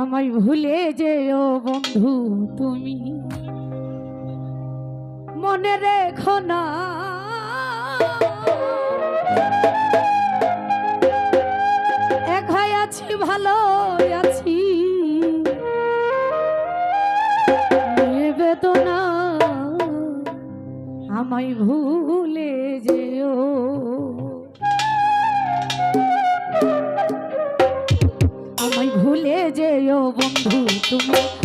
আমায় ভুলে যেও বন্ধু তুমি। মনে রেখো না। আছি ভালো আছি। বেদনা, আমায় ভুলে যেও বন্ধু তুমি